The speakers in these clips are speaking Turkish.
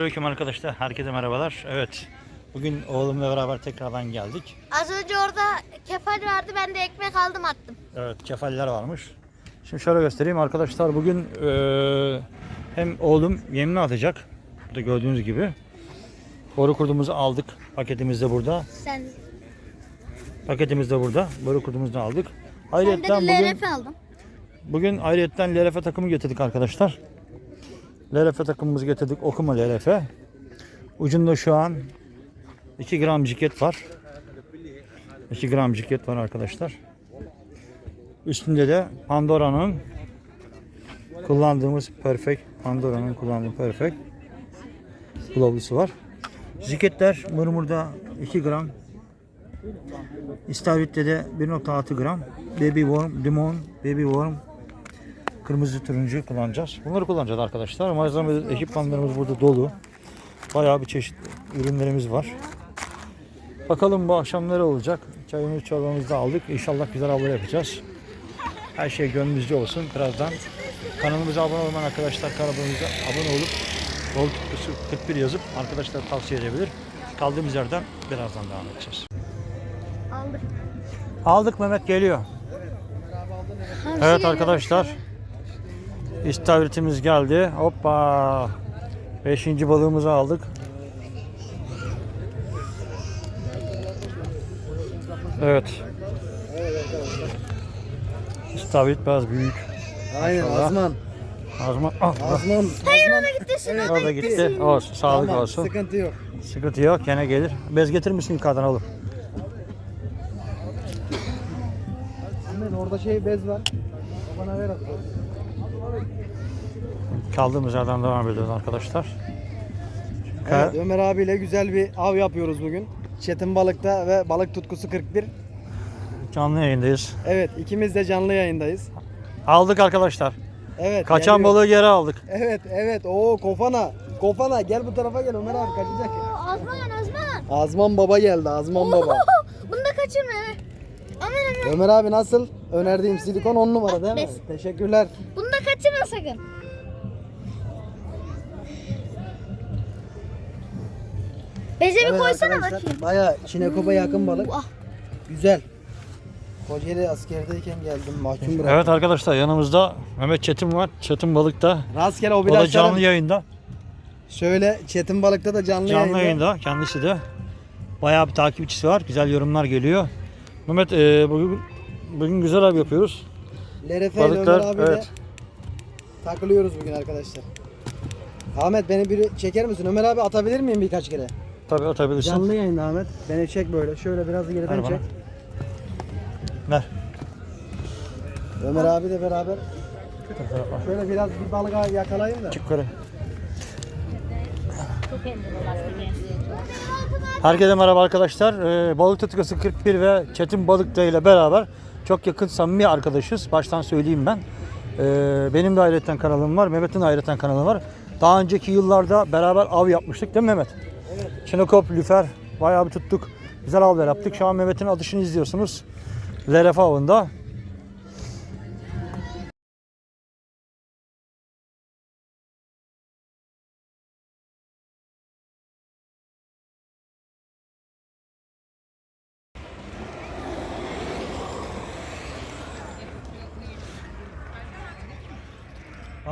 Aleyküm arkadaşlar, herkese merhabalar. Evet, bugün oğlumla beraber tekrardan geldik. Az önce orada kefal vardı ben de ekmek aldım attım. Evet, kefaller varmış. Şimdi şöyle göstereyim arkadaşlar. Bugün eee, hem oğlum yemini atacak. Burada gördüğünüz gibi. Boru kurdumuzu aldık. Paketimiz de burada. Sen, Paketimiz de burada. Boru kurdumuzu da aldık. Ayrıca bugün, LRF aldın. bugün ayrıyetten LRF takımı getirdik arkadaşlar. LRF takımımızı getirdik. Okuma LRF. Ucunda şu an 2 gram ciket var. 2 gram ciket var arkadaşlar. Üstünde de Pandora'nın kullandığımız Perfect Pandora'nın kullandığı Perfect kılavuzu var. Ciketler mırmırda 2 gram. İstavrit'te de 1.6 gram. Baby Worm, Limon, Baby Worm, kırmızı turuncu kullanacağız. Bunları kullanacağız arkadaşlar. Malzeme ekipmanlarımız burada dolu. Bayağı bir çeşit ürünlerimiz var. Bakalım bu akşam nere olacak? Çayımızı çorbamızı da aldık. İnşallah güzel avlar yapacağız. Her şey gönlünüzce olsun. Birazdan kanalımıza abone olmayan arkadaşlar kanalımıza abone olup Bol tutkusu 41 yazıp arkadaşlar tavsiye edebilir. Kaldığımız yerden birazdan devam edeceğiz. Aldık. Aldık Mehmet geliyor. Evet arkadaşlar. İstavritimiz geldi. Hoppa. Beşinci balığımızı aldık. Evet. İstavrit biraz büyük. Aynen Maşallah. Azman. Azma, ah, Azman. Hayır ona gitti şuna. o da gitti. Olsun, sağlık Tamam, olsun. Sıkıntı yok. Sıkıntı yok, gene gelir. Bez getirir misin yukarıdan oğlum? Orada şey bez var. O Bana ver at. Kaldığımız yerden devam ediyoruz arkadaşlar. Evet, Ömer abiyle güzel bir av yapıyoruz bugün. Çetin Balık'ta ve Balık Tutkusu 41. Canlı yayındayız. Evet ikimiz de canlı yayındayız. Aldık arkadaşlar. Evet. Kaçan geliyor. balığı geri aldık. Evet evet. Oo kofana. Kofana gel bu tarafa gel Ömer abi kaçacak. Azman Azman. Azman baba geldi Azman baba. Bunu da kaçırma. Aman aman. Ömer abi nasıl? Önerdiğim silikon 10 numara değil mi? Teşekkürler. Bunu kaçırma sakın. Beze bir Evet koysana arkadaşlar, bakayım. Baya Çinekopa yakın balık. Ah, Güzel. Kocaeli askerdeyken geldim mahkum bıraktım. Evet arkadaşlar yanımızda Mehmet Çetin var. Çetin Balık'ta. Rastgele o O da biraz canlı yayında. Şöyle Çetin Balık'ta da canlı, Canlı yayında. yayında kendisi de. Bayağı bir takipçisi var. Güzel yorumlar geliyor. Mehmet e, bugün, bugün güzel abi yapıyoruz. İle Ömer Balıklar abiyle evet. Takılıyoruz bugün arkadaşlar. Ahmet beni biri çeker misin? Ömer abi atabilir miyim birkaç kere? Tabii atabilirsin. Canlı yayında Ahmet. Beni çek böyle. Şöyle biraz Ver geriden bana. çek. Ver. Ömer abi de beraber. Şöyle biraz bir balık yakalayayım da. Çık yukarı. Herkese merhaba arkadaşlar. Ee, Balık Tutkusu 41 ve Çetin Balıkta ile beraber çok yakın samimi arkadaşız. Baştan söyleyeyim ben. Ee, benim de ayrıca kanalım var. Mehmet'in ayrıca kanalı var. Daha önceki yıllarda beraber av yapmıştık değil mi Mehmet? Evet. Çinokop, lüfer bayağı bir tuttuk. Güzel avlar yaptık. Şu an Mehmet'in atışını izliyorsunuz. LRF avında.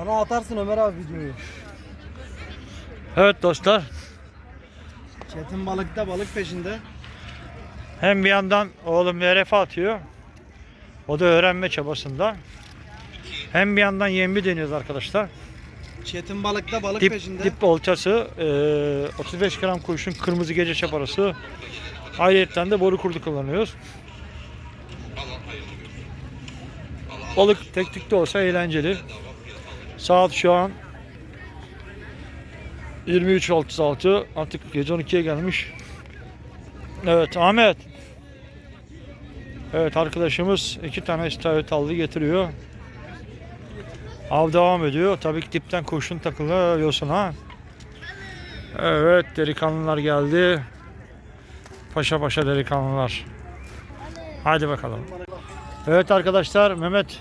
Bana atarsın Ömer abi videoyu. Evet dostlar. Çetin Balık'ta balık peşinde. Hem bir yandan oğlum LRF atıyor. O da öğrenme çabasında. Hem bir yandan yemli deniyoruz arkadaşlar. Çetin Balık'ta balık Dip, peşinde. dip olçası, e, 35 gram kurşun kırmızı gece çaparası. Ayrıca de boru kurdu kullanıyoruz. Balık teknikte olsa eğlenceli. Saat şu an 23.36 artık gece 12'ye gelmiş. Evet Ahmet. Evet arkadaşımız iki tane istavrit aldı getiriyor. Av devam ediyor. Tabii ki dipten kurşun takılı yosuna. Evet delikanlılar geldi. Paşa paşa delikanlılar. Hadi bakalım. Evet arkadaşlar Mehmet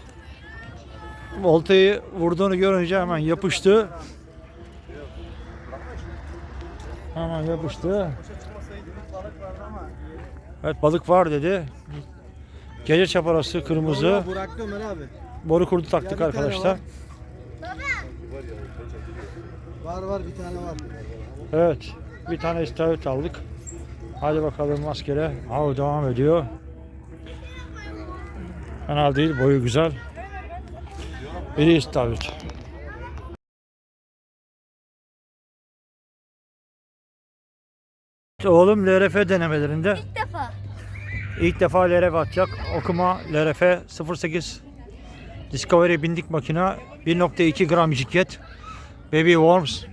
voltayı vurduğunu görünce hemen yapıştı. Hemen yapıştı. Evet balık var dedi. Gece çaparası kırmızı. Bıraktı Ömer abi. Boru kurdu taktık Ya bir tane arkadaşlar. var. Var var bir tane var. Evet. Bir tane istavrit aldık. Hadi bakalım maskele. Av devam ediyor. Fena değil. Boyu güzel. İstavrit. Oğlum LRF denemelerinde İlk defa. ilk defa LRF atacak. Okuma LRF 08 Discovery bindik makine 1.2 gram jiket Baby Worms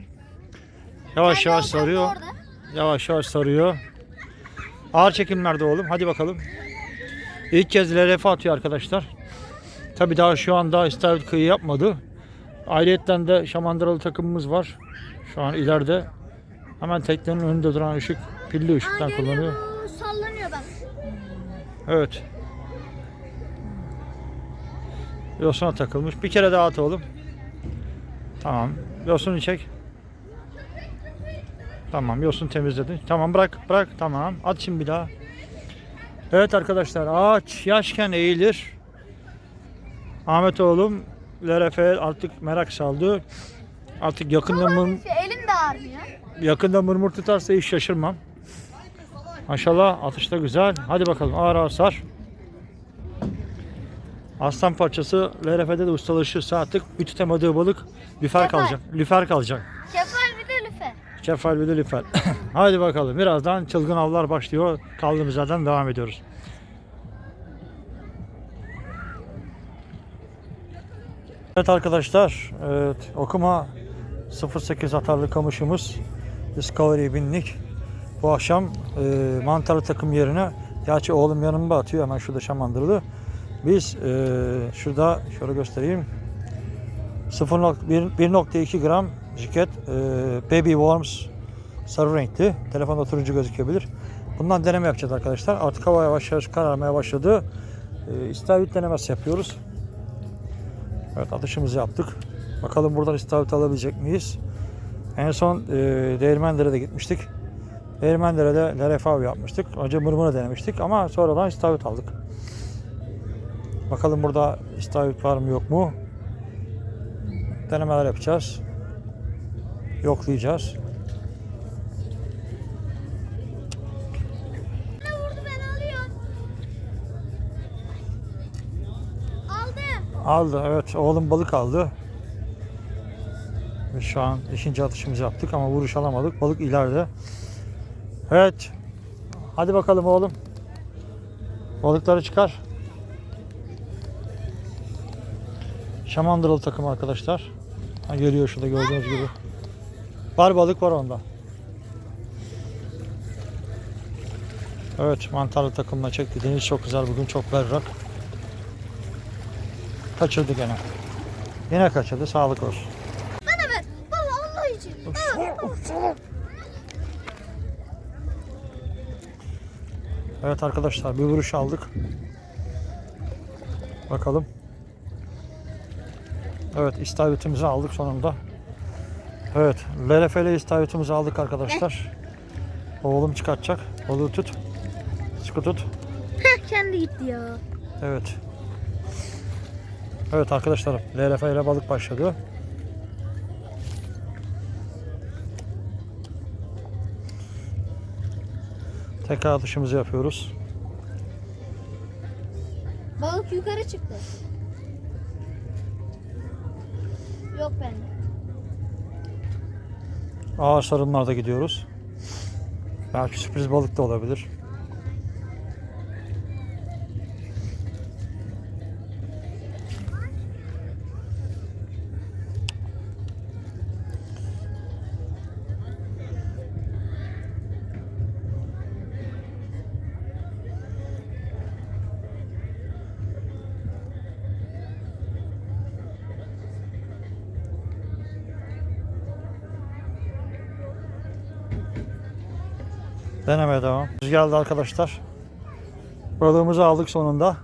Yavaş Kendi yavaş sarıyor. Yavaş yavaş sarıyor. Ağır çekimlerde oğlum. Hadi bakalım. İlk kez LRF atıyor arkadaşlar. Tabi daha şu anda istavrit kıyı yapmadı. Ayrıyetten de şamandıralı takımımız var. Şu an ileride. Hemen teknenin önünde duran ışık pilli ışıktan Aa, kullanıyor. Sallanıyor bak. Evet. Yosuna takılmış. Bir kere daha at oğlum. Tamam. Yosunu çek. Tamam. Yosun temizledin. Tamam bırak. Bırak. Tamam. At şimdi bir daha. Evet arkadaşlar. Ağaç yaşken eğilir. Ahmet oğlum LRF artık merak saldı. Artık yakında mır, Şey, elim de ağrıyor. yakında mırmır tutarsa hiç şaşırmam. Maşallah atış da güzel. Hadi bakalım ağır ağır sar. Aslan parçası LRF'de de ustalaşırsa artık bir tutamadığı balık lüfer Kefal. kalacak. Lüfer kalacak. Kefal bir de lüfe. Kefal bir de lüfer. Hadi bakalım birazdan çılgın avlar başlıyor. Kaldığımız yerden devam ediyoruz. Evet arkadaşlar, evet, okuma 08 atarlı kamışımız Discovery binlik. Bu akşam e, mantarlı takım yerine, gerçi oğlum yanımda atıyor hemen şurada şamandırlı. Biz e, şurada şöyle göstereyim. 0.1 1.2 gram jiket e, Baby Worms sarı renkli. Telefonda turuncu gözükebilir. Bundan deneme yapacağız arkadaşlar. Artık hava yavaş yavaş kararmaya başladı. E, istavrit denemesi yapıyoruz. Evet atışımızı yaptık. Bakalım buradan istavrit alabilecek miyiz? En son e, Değirmendere'de gitmiştik. Değirmendere'de LRF av yapmıştık. Önce mırmırı denemiştik ama sonradan istavrit aldık. Bakalım burada istavrit var mı yok mu? Denemeler yapacağız. Yoklayacağız. Aldı evet oğlum balık aldı. Ve şu an ikinci atışımızı yaptık ama vuruş alamadık. Balık ileride. Evet. Hadi bakalım oğlum. Balıkları çıkar. Şamandıralı takım arkadaşlar. Ha, geliyor şurada gördüğünüz gibi. Var balık var onda. Evet mantarlı takımla çekti. Deniz çok güzel bugün çok berrak. Kaçırdı gene. Yine kaçırdı. Sağlık olsun. Bana ver. Baba Allah için. Evet arkadaşlar bir vuruş aldık. Bakalım. Evet istavritimizi aldık sonunda. Evet LRF'li istavritimizi aldık arkadaşlar. Oğlum çıkartacak. Balığı tut. Sıkı tut. Kendi gitti ya. Evet. Evet arkadaşlarım LRF ile balık başladı. Tekrar atışımızı yapıyoruz. Balık yukarı çıktı. Yok bende. Ağır sarımlarda gidiyoruz. Belki sürpriz balık da olabilir. Denemeye devam. Biz geldi arkadaşlar. Balığımızı aldık sonunda.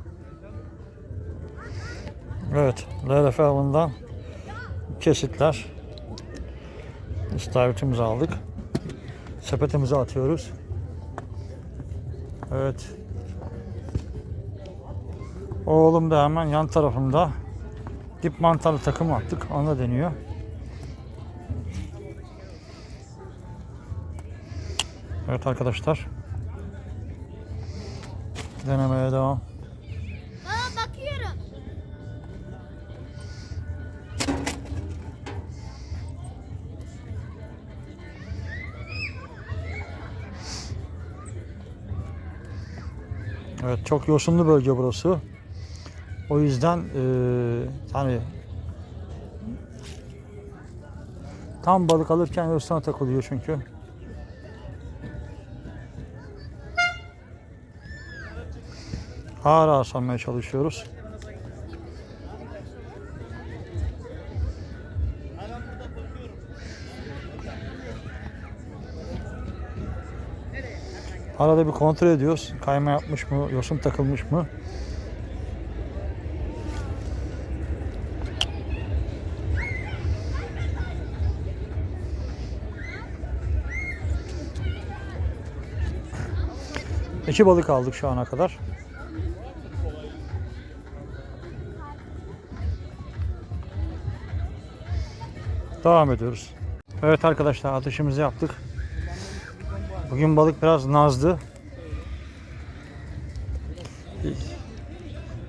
Evet, LRF avından kesitler. İstavritimizi aldık. sepetimize atıyoruz. Evet. Oğlum da hemen yan tarafında dip mantarlı takım attık. Ona deniyor. Evet arkadaşlar. Denemeye devam. Aa bakıyorum. Evet çok yosunlu bölge burası. O yüzden eee hani tam balık alırken yosuna takılıyor çünkü. Ağır ağır salmaya çalışıyoruz. Arada bir kontrol ediyoruz. Kayma yapmış mı, yosun takılmış mı? İki balık aldık şu ana kadar. Devam ediyoruz. Evet arkadaşlar atışımızı yaptık. Bugün balık biraz nazdı.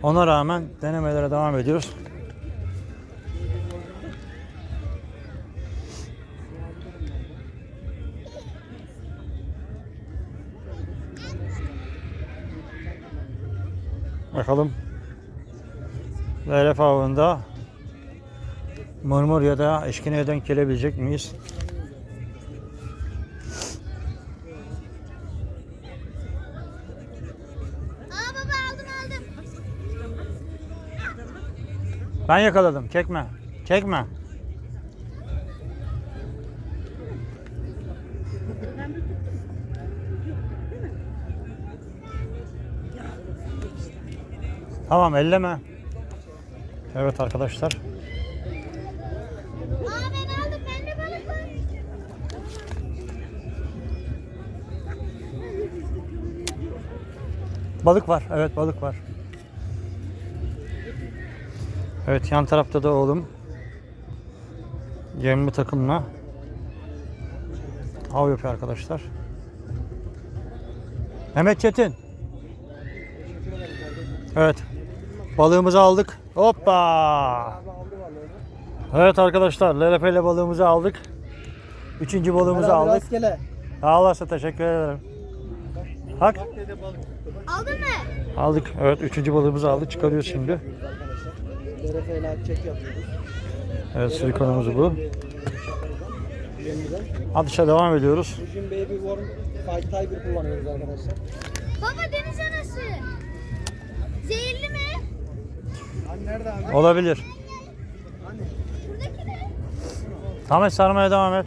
Ona rağmen denemelere devam ediyoruz. Bakalım. Leylek avında mırmır ya da eşkineye denk gelebilecek miyiz? Aa baba aldım aldım. Ben yakaladım. Çekme. Çekme. Tamam elleme. Evet arkadaşlar. Balık. Balık var. Evet balık var. Evet yan tarafta da oğlum. Yemli takımla av yapıyor arkadaşlar. Mehmet Çetin. Evet. Balığımızı aldık. Hoppa. Evet arkadaşlar LRF ile balığımızı aldık. Üçüncü balığımızı Merhaba, aldık. Rastgele. Sağ olasın teşekkür ederim. Bak Aldın mı? aldık. Evet üçüncü balığımızı aldık. Çıkarıyoruz şimdi. DRF ile çek yapıyoruz. Evet silikonumuz bu. Atışa devam ediyoruz. Bugün Baby Worm Fight Tiger kullanıyoruz arkadaşlar. Baba deniz anası. Zehirli mi? Olabilir. Samet sarmaya devam et.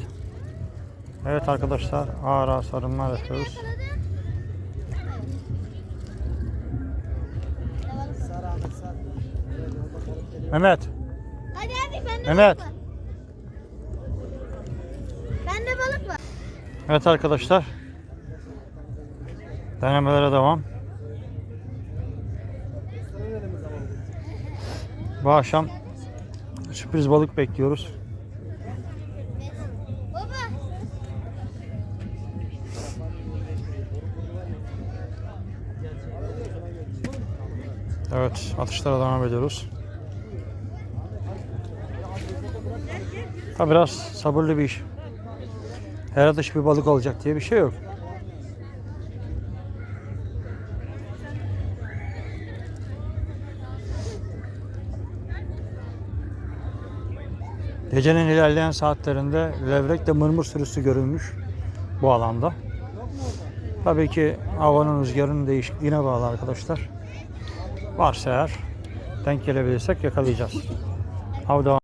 Evet arkadaşlar ağır ağır sarımlar yapıyoruz. Mehmet Hadi hadi bende Mehmet. balık var. Bende balık var. Evet arkadaşlar. Denemelere devam. Bu akşam sürpriz balık bekliyoruz. Evet atışlara devam ediyoruz. Ha, biraz sabırlı bir iş. Her atış bir balık olacak diye bir şey yok. Gecenin ilerleyen saatlerinde levrek de mırmır sürüsü görülmüş bu alanda. Tabii ki havanın rüzgarının değişikliğine bağlı arkadaşlar. Varsa eğer denk gelebilirsek yakalayacağız. Av devam.